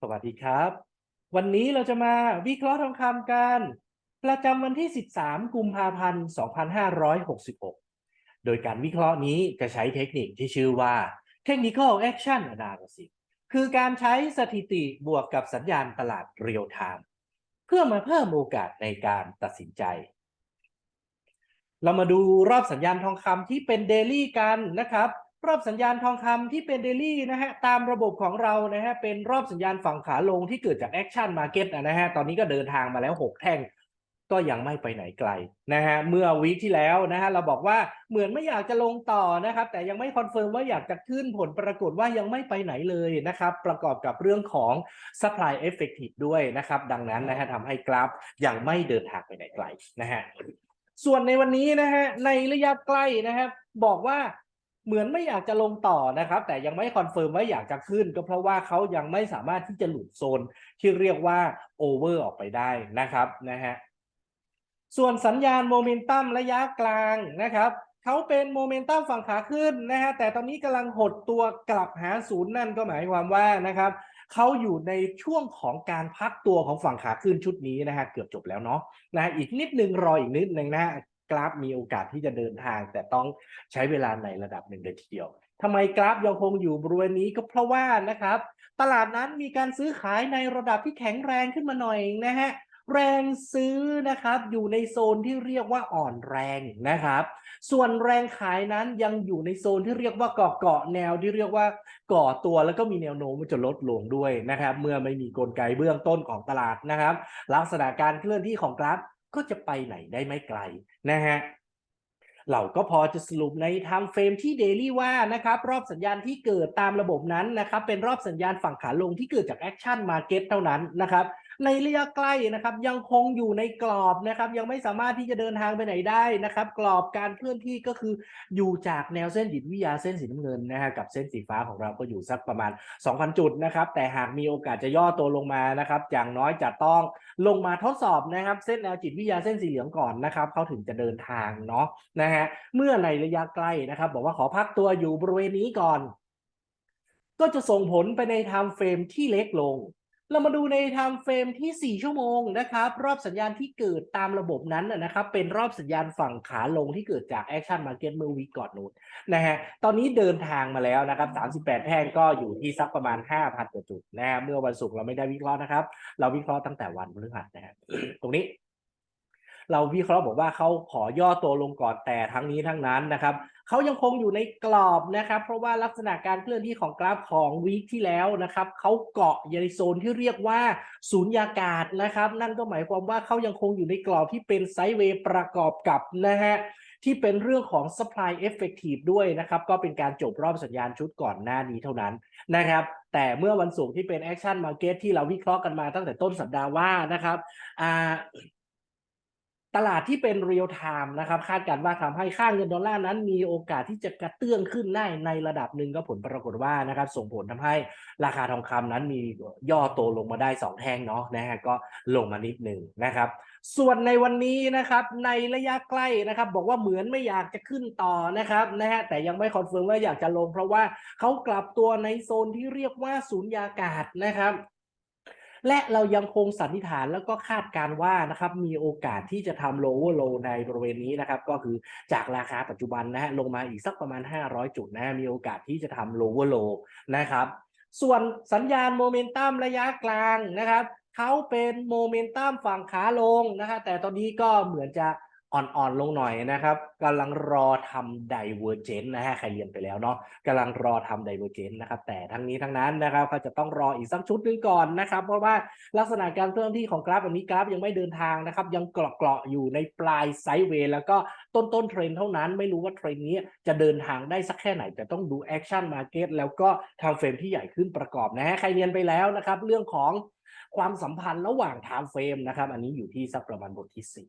สวัสดีครับ วันนี้เราจะมาวิเคราะห์ทองคำกัน ประจำวันที่ 13 กุมภาพันธ์ 2566 โดยการวิเคราะห์นี้จะใช้เทคนิคที่ชื่อว่า Technical Action Analysis คือการใช้สถิติบวกกับสัญญาณตลาดเรียลไทม์เพื่อมาเพิ่มโอกาสในการตัดสินใจ เรามาดูรอบสัญญาณทองคำที่เป็นเดลี่กันนะครับ รอบสัญญาณทองคำที่เป็นเดลี่นะฮะตามระบบของเรานะฮะเป็นรอบสัญญาณฝั่งขาลงที่เกิดจากแอคชั่นมาเก็ตนะฮะตอนนี้ก็เดินทางมาแล้ว 6 แท่ง ก็ยังไม่ไปไหนไกลนะฮะเมื่อวีคที่แล้วนะฮะเราบอกว่าเหมือนไม่อยากจะลงต่อนะครับ แต่ยังไม่คอนเฟิร์มว่าอยากจะขึ้นผลปรากฏว่ายังไม่ไปไหนเลยนะครับ ประกอบกับเรื่องของ supply effective ด้วยนะครับ ดังนั้นนะฮะทำให้กราฟยังไม่เดินทางไปไหนไกลนะฮะส่วนในวันนี้นะฮะในระยะใกล้นะครับบอกว่า เหมือนไม่อยากจะลงต่อนะครับ แต่ยังไม่คอนเฟิร์มว่าอยากจะขึ้น ก็เพราะว่าเขายังไม่สามารถที่จะหลุดโซนที่เรียกว่าโอเวอร์ออกไปได้นะครับนะฮะส่วนสัญญาณโมเมนตัมระยะกลางนะครับเขาเป็นโมเมนตัมฝั่งขาขึ้นนะฮะแต่ตอนนี้กำลังหดตัวกลับหาศูนย์นั่นก็หมายความว่านะครับเขาอยู่ในช่วงของการพักตัวของฝั่งขาขึ้นชุดนี้นะฮะเกือบจบแล้วเนาะนะฮะอีกนิดนึงรออีกนิดนึงนะ กราฟมีโอกาสที่จะเดินทาง แต่ต้องใช้เวลาในระดับหนึ่งเลยทีเดียวทำไมกราฟยังคงอยู่บริเวณนี้ก็เพราะว่านะครับ ตลาดนั้นมีการซื้อขายในระดับที่แข็งแรงขึ้นมาหน่อยนะฮะแรงซื้อนะครับอยู่ในโซนที่เรียกว่าอ่อนแรงนะครับ ส่วนแรงขายนั้นยังอยู่ในโซนที่เรียกว่าเกาะเกาะแนวที่เรียกว่าก่อตัวแล้วก็มีแนวโน้มจะลดลงด้วยนะครับ เมื่อไม่มีกลไกเบื้องต้นของตลาดนะครับ ลักษณะการเคลื่อนที่ของกราฟ ก็จะไปไหนได้ไม่ไกลนะฮะเราก็พอจะสรุปในไทม์เฟรมที่เดลี่ว่านะครับรอบสัญญาณที่เกิดตามระบบนั้นนะครับเป็นรอบสัญญาณฝั่งขาลงที่เกิดจากแอคชั่นมาเก็ตเท่านั้นนะครับ ในระยะใกล้นะครับ ยังคงอยู่ในกรอบนะครับ ยังไม่สามารถที่จะเดินทางไปไหนได้นะครับ กรอบการเคลื่อนที่ก็คืออยู่จากแนวเส้นจิตวิทยาเส้นสีน้ำเงินนะฮะกับเส้นสีฟ้าของเราก็อยู่สักประมาณ 2,000 จุดนะครับ แต่หากมีโอกาสจะย่อตัวลงมานะครับ อย่างน้อยจะต้องลงมาทดสอบนะครับ เส้นแนวจิตวิทยาเส้นสีเหลืองก่อนนะครับเขาถึงจะเดินทางเนาะนะฮะเมื่อในระยะใกล้นะครับ บอกว่าขอพักตัวอยู่บริเวณนี้ก่อน ก็จะส่งผลไปในไทม์เฟรมที่เล็กลง เรามาดูในไทม์เฟรมที่ 4 ชั่วโมงนะครับรอบสัญญาณที่เกิดตามระบบนั้นนะครับเป็นรอบสัญญาณฝั่งขาลงที่เกิดจากแอคชั่นมาเก็ตเมื่อวีก่อนนู้นนะฮะตอนนี้เดินทางมาแล้วนะครับ 38 แท่งก็อยู่ที่สักประมาณ 5,000กว่าจุดนะฮะเมื่อวันศุกร์เราไม่ได้วิเคราะห์นะครับ เราวิเคราะห์ตั้งแต่วันพฤหัสนะฮะตรงนี้เราวิเคราะห์บอกว่าเขาขอย่อตัวลงก่อนแต่ทั้งนี้ทั้งนั้นนะครับ เขายังคงอยู่ในกรอบนะครับ เพราะว่าลักษณะการเคลื่อนที่ของกราฟของวีคที่แล้วนะครับเขาเกาะอยู่ในโซนที่เรียกว่าศูนยากาศนะครับ นั่นก็หมายความว่าเขายังคงอยู่ในกรอบที่เป็นไซด์เวย์ประกอบกับนะฮะที่เป็นเรื่องของ supply effective ด้วยนะครับ ก็เป็นการจบรอบสัญญาณชุดก่อนหน้านี้เท่านั้นนะครับ แต่เมื่อวันศุกร์ที่เป็น action market ที่เราวิเคราะห์กันมาตั้งแต่ต้นสัปดาห์ว่านะครับอ่า ตลาดที่เป็นเรียลไทม์นะครับคาดการณ์ว่าทำให้ค่าเงินดอลลาร์นั้นมีโอกาสที่จะกระเตื้องขึ้นได้ในระดับหนึ่งก็ผลปรากฏว่านะครับส่งผลทำให้ราคาทองคำนั้นมีย่อตัวลงมาได้สองแท่งเนาะนะฮะก็ลงมานิดหนึ่งนะครับส่วนในวันนี้นะครับในระยะใกล้นะครับบอกว่าเหมือนไม่อยากจะขึ้นต่อนะครับนะฮะแต่ยังไม่คอนเฟิร์มว่าอยากจะลง เพราะว่าเขากลับตัวในโซนที่เรียกว่าศูนยากาศนะครับ และเรายังคงสันนิษฐานแล้วก็คาดการว่านะครับมีโอกาสที่จะทำ lower low ในบริเวณนี้นะครับก็คือจากราคาปัจจุบันนะฮะลงมาอีกสักประมาณ 500 จุดนะฮะมีโอกาสที่จะทำ lower low นะครับส่วนสัญญาณโมเมนตัมระยะกลางนะครับเขาเป็นโมเมนตัมฝั่งขาลงนะฮะแต่ตอนนี้ก็เหมือนจะ อ่อนๆลงหน่อยนะครับกำลังรอทำ divergent นะฮะใครเรียนไปแล้วเนาะกำลังรอทำ divergent นะครับ แต่ทั้งนี้ทั้งนั้นนะครับก็จะต้องรออีกสักชุดหนึงก่อนนะครับ เพราะว่าลักษณะการเคลื่อนที่ของกราฟแบบนี้กราฟยังไม่เดินทางนะครับ ยังเกาะๆอยู่ในปลายไซด์เวย์แล้วก็ต้นต้นเทรนเท่านั้น ไม่รู้ว่าเทรนนี้จะเดินทางได้สักแค่ไหน แต่ต้องดูแอคชั่นมาเก็ตแล้วก็ทำเฟรมที่ใหญ่ขึ้นประกอบนะฮะใครเรียนไปแล้วนะครับ เรื่องของความสัมพันธ์ระหว่างไทม์เฟรมนะครับ อันนี้อยู่ที่สักประมาณบทที่สี่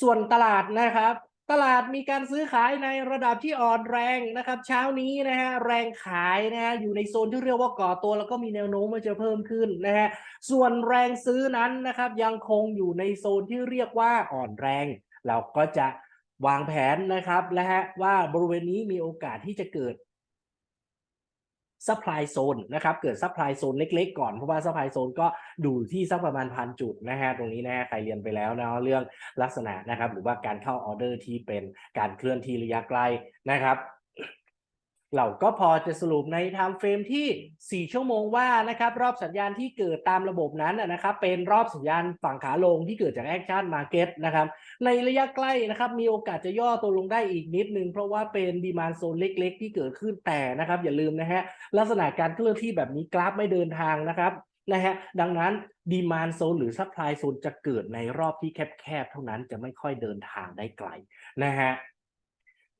ส่วนตลาดนะครับ ตลาดมีการซื้อขายในระดับที่อ่อนแรงนะครับ เช้านี้นะฮะแรงขายนะฮะอยู่ในโซนที่เรียกว่าก่อตัวแล้วก็มีแนวโน้มว่าจะเพิ่มขึ้นนะฮะส่วนแรงซื้อนั้นนะครับ ยังคงอยู่ในโซนที่เรียกว่าอ่อนแรง เราก็จะวางแผนนะครับและฮะว่าบริเวณนี้มีโอกาสที่จะเกิด ซัพพลายโซนนะครับเกิดซัพพลายโซนเล็ก ๆ ก่อนเพราะว่าซัพพลายโซนก็ดูที่สักประมาณพันจุดนะฮะตรงนี้นะฮะใครเรียนไปแล้วนะเรื่องลักษณะนะครับหรือว่าการเข้าออเดอร์ที่เป็นการเคลื่อนที่ระยะไกลนะครับ เราก็พอจะสรุปในไทม์เฟรมที่ 4 ชั่วโมงว่านะครับรอบสัญญาณที่เกิดตามระบบนั้นนะครับเป็นรอบสัญญาณฝั่งขาลงที่เกิดจากแอคชั่นมาเก็ตนะครับในระยะใกล้นะครับมีโอกาสจะย่อตัวลงได้อีกนิดนึง เพราะว่าเป็นดีมานโซนเล็ก ๆ ที่เกิดขึ้นแต่นะครับอย่าลืมนะฮะลักษณะการเคลื่อนที่แบบนี้กราฟไม่เดินทางนะครับนะฮะดังนั้นดีมานโซนหรือซัพพลายโซนจะเกิดในรอบที่แคบๆเท่านั้นจะไม่ค่อยเดินทางได้ไกลนะฮะ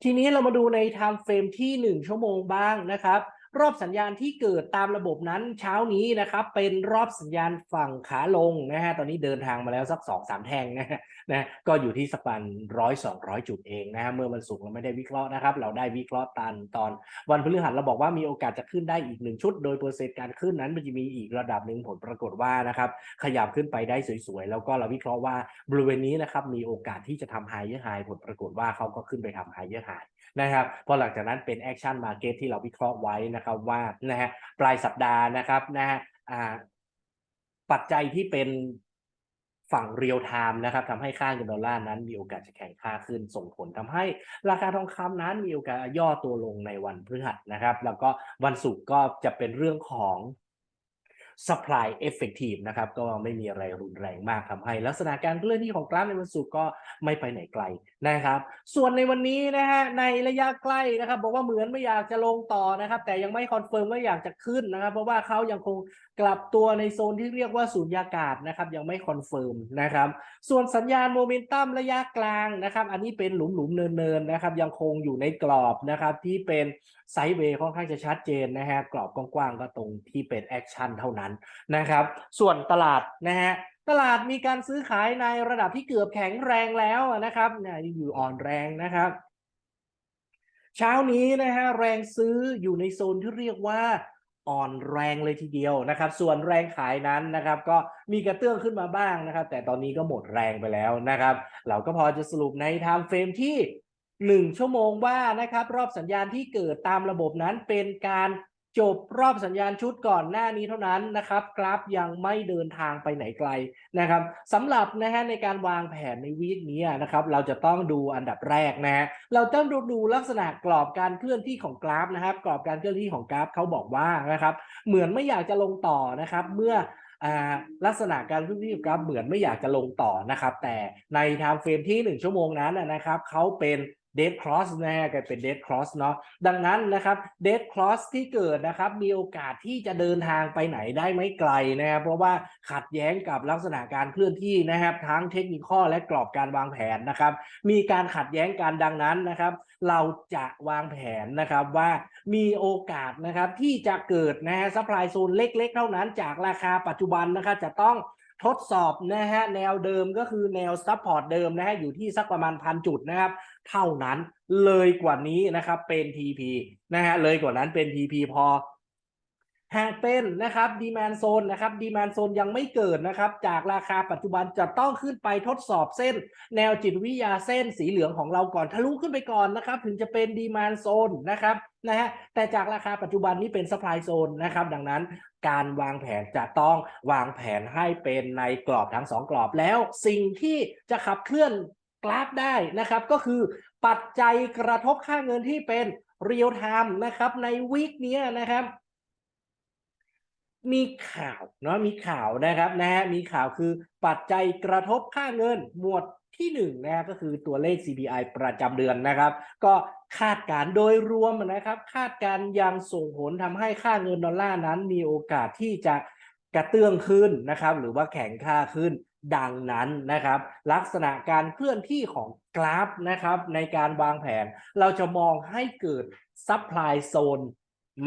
ทีนี้เรามาดูในไทม์เฟรมที่ 1 ชั่วโมงบ้างนะครับ รอบสัญญาณที่เกิดตามระบบนั้นเช้านี้นะครับเป็นรอบสัญญาณฝั่งขาลงนะฮะตอนนี้เดินทางมาแล้วสัก 2 3 แท่งนะฮะนะก็อยู่ที่สักประมาณร้อยสองร้อยจุดเองนะฮะเมื่อมันสุกร์เราไม่ได้วิเคราะห์นะครับเราได้วิเคราะห์ตันตอน วันพฤหัสเราบอกว่ามีโอกาสจะขึ้นได้อีกหนึ่งชุด โดยเปอร์เซ็นต์การขึ้นนั้นมันจะมีอีกระดับหนึ่งผลปรากฏว่านะครับขยับขึ้นไปได้สวยๆแล้วก็เราวิเคราะห์ว่าบริเวณนี้นะครับมีโอกาสที่จะทำไฮเยอร์ไฮผลปรากฏว่าเขาก็ขึ้นไปทำไฮเยอร์ไฮ นะครับพอหลังจากนั้นเป็นแอคชั่นมาเก็ตที่เราวิเคราะห์ไว้นะครับว่านะฮะปลายสัปดาห์นะครับนะฮะปัจจัยที่เป็นฝั่งเรียลไทม์นะครับทำให้ค่าเงินดอลลาร์นั้นมีโอกาสจะแข็งค่าขึ้นส่งผลทำให้ราคาทองคำนั้นมีโอกาสย่อตัวลงในวันพฤหัสนะครับ แล้วก็วันศุกร์ก็จะเป็นเรื่องของ supply effective นะครับก็ไม่มีอะไรรุนแรงมากทำให้ ลักษณะการเคลื่อนที่ของกราฟในวันศุกร์ก็ไม่ไปไหนไกลนะครับ ส่วนในวันนี้นะฮะในระยะใกล้นะครับ บอกว่าเหมือนไม่อยากจะลงต่อนะครับ แต่ยังไม่คอนเฟิร์มว่าอยากจะขึ้นนะครับ เพราะว่าเขายังคงกลับตัวในโซนที่เรียกว่าสูญญากาศนะครับยังไม่คอนเฟิร์มนะครับส่วนสัญญาณโมเมนตัมระยะกลางนะครับอันนี้เป็นหลุมๆเนินๆนะครับยังคงอยู่ในกรอบนะครับที่เป็นไซด์เวย์ค่อนข้างจะชัดเจนนะฮะกรอบกว้างๆก็ตรงที่เป็นแอคชั่นเท่านั้นนะครับส่วนตลาดนะฮะตลาดมีการซื้อขายในระดับที่เกือบแข็งแรงแล้วนะครับเนี่ยอยู่อ่อนแรงนะครับ เช้านี้นะฮะแรงซื้ออยู่ในโซนที่เรียกว่า อ่อนแรงเลยทีเดียวนะครับ ส่วนแรงขายนั้นนะครับ ก็มีกระเตื้องขึ้นมาบ้างนะครับ แต่ตอนนี้ก็หมดแรงไปแล้วนะครับ เราก็พอจะสรุปในไทม์เฟรมที่ 1 ชั่วโมงว่านะครับ รอบสัญญาณที่เกิดตามระบบนั้นเป็นการ จบรอบสัญญาณชุดก่อนหน้านี้เท่านั้นนะครับ กราฟยังไม่เดินทางไปไหนไกลนะครับสำหรับนะฮะในการวางแผนในวีคนี้นะครับเราจะต้องดูอันดับแรกนะฮะเราต้องดูดูลักษณะกรอบการเคลื่อนที่ของกราฟนะครับกรอบการเคลื่อนที่ของกราฟเขาบอกว่านะครับเหมือนไม่อยากจะลงต่อนะครับเมื่ออ่าลักษณะการเคลื่อนที่ของกราฟเหมือนไม่อยากจะลงต่อนะครับ แต่ในไทม์เฟรมที่ 1 ชั่วโมงนั้นนะครับเขาเป็น เด d ครอสนะฮะกลายเป็นเด d ครอสเนาะดังนั้นนะครับเด d ครอสที่เกิดนะครับมีโอกาสที่จะเดินทางไปไหนได้ไม่ไกลนะครับเพราะว่าขัดแย้งกับลักษณะการเคลื่อนที่นะครับทั้งเทคนิคข้อและกรอบการวางแผนนะครับมีการขัดแย้งกันดังนั้นนะครับเราจะวางแผนนะครับว่ามีโอกาสนะครับที่จะเกิดนะฮะซัพพลายโซนเล็กๆ เท่านั้นจากราคาปัจจุบันนะครับจะต้องทดสอบนะฮะแนวเดิมก็คือแนวซัพพอร์ตเดิมนะฮะอยู่ที่สักประมาณพันจุดนะครับ เท่านั้น เลยกว่านี้นะครับเป็น TP นะฮะเลยกว่านั้นเป็น TP พอหากเป็นนะครับดีแมนโซนนะครับดีแมนโซนยังไม่เกิดนะครับ จากราคาปัจจุบันจะต้องขึ้นไปทดสอบเส้น แนวจิตวิทยาเส้นสีเหลืองของเราก่อนทะลุขึ้นไปก่อนนะครับ ถึงจะเป็นดีแมนโซนนะครับนะฮะแต่จากราคาปัจจุบันนี้เป็นสปายโซนนะครับดังนั้นการวางแผนจะต้องวางแผนให้เป็นในกรอบทั้งสองกรอบแล้ว สิ่งที่จะขับเคลื่อน กราฟได้นะครับ ก็คือปัจจัยกระทบค่าเงินที่เป็นเรียลไทม์นะครับ ในวีคนี้นะครับ มีข่าวเนาะมีข่าวนะครับนะฮะมีข่าวคือปัจจัยกระทบค่าเงินหมวดที่หนึ่งนะก็คือตัวเลข CPI ประจำเดือนนะครับ ก็คาดการณ์โดยรวมนะครับ คาดการณ์ยังส่งผลทำให้ค่าเงินดอลลาร์นั้น มีโอกาสที่จะกระเตื้องขึ้นนะครับ หรือว่าแข็งค่าขึ้น ดังนั้นนะครับ ลักษณะการเคลื่อนที่ของกราฟนะครับ ในการวางแผน เราจะมองให้เกิดซัพพลายโซน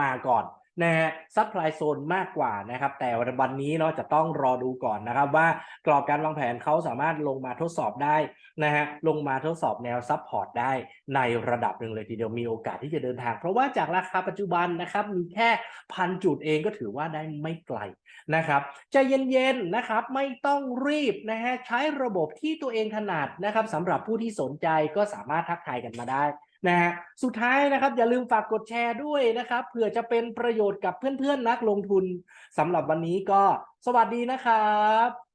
มาก่อน นะฮะซัพพลายโซนมากกว่านะครับ แต่วันนี้เนาะจะต้องรอดูก่อนนะครับ ว่ากรอบการวางแผนเขาสามารถลงมาทดสอบได้นะฮะลงมาทดสอบแนวซับพอร์ตได้ในระดับหนึ่งเลยทีเดียวมีโอกาสที่จะเดินทาง เพราะว่าจากราคาปัจจุบันนะครับมีแค่พันจุดเองก็ถือว่าได้ไม่ไกลนะครับใจเย็นๆนะครับไม่ต้องรีบนะฮะใช้ระบบที่ตัวเองถนัดนะครับสำหรับผู้ที่สนใจก็สามารถทักทายกันมาได้ นะฮะสุดท้ายนะครับอย่าลืมฝากกดแชร์ด้วยนะครับเผื่อจะเป็นประโยชน์กับเพื่อนๆนักลงทุนสำหรับวันนี้ก็สวัสดีนะครับ